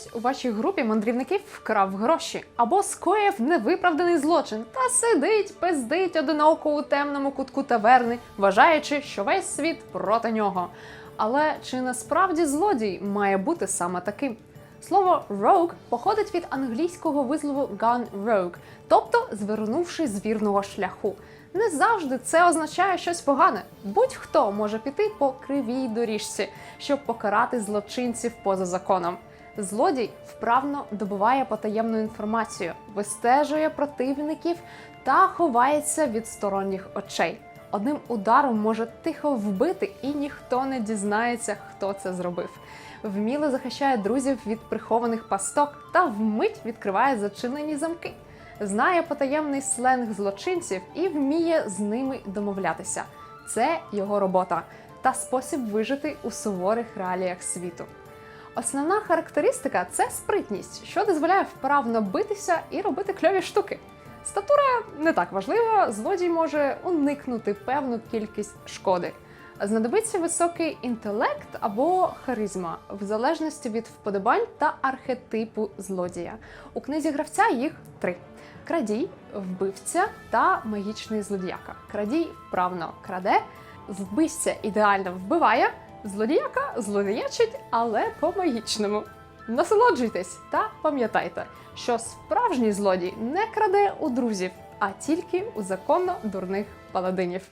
хтось у вашій групі мандрівників вкрав гроші або скоїв невиправданий злочин та сидить, пиздить одиноко у темному кутку таверни, вважаючи, що весь світ проти нього. Але чи насправді злодій має бути саме таким? Слово rogue походить від англійського вислову gone rogue, тобто звернувши з вірного шляху. Не завжди це означає щось погане. Будь-хто може піти по кривій доріжці, щоб покарати злочинців поза законом. Злодій вправно добуває потаємну інформацію, вистежує противників та ховається від сторонніх очей. Одним ударом може тихо вбити, і ніхто не дізнається, хто це зробив. Вміло захищає друзів від прихованих пасток та вмить відкриває зачинені замки. Знає потаємний сленг злочинців і вміє з ними домовлятися. Це його робота та спосіб вижити у суворих реаліях світу. Основна характеристика це спритність, що дозволяє вправно битися і робити кльові штуки. Статура не так важлива, злодій може уникнути певну кількість шкоди. Знадобиться високий інтелект або харизма, в залежності від вподобань та архетипу злодія. У книзі гравця їх три: крадій, вбивця та магічний злодіяка. Крадій вправно краде, вбивця ідеально вбиває, злодіяка злодіячить, але по-магічному. Насолоджуйтесь та пам'ятайте, що справжній злодій не краде у друзів, а тільки у законно дурних паладинів.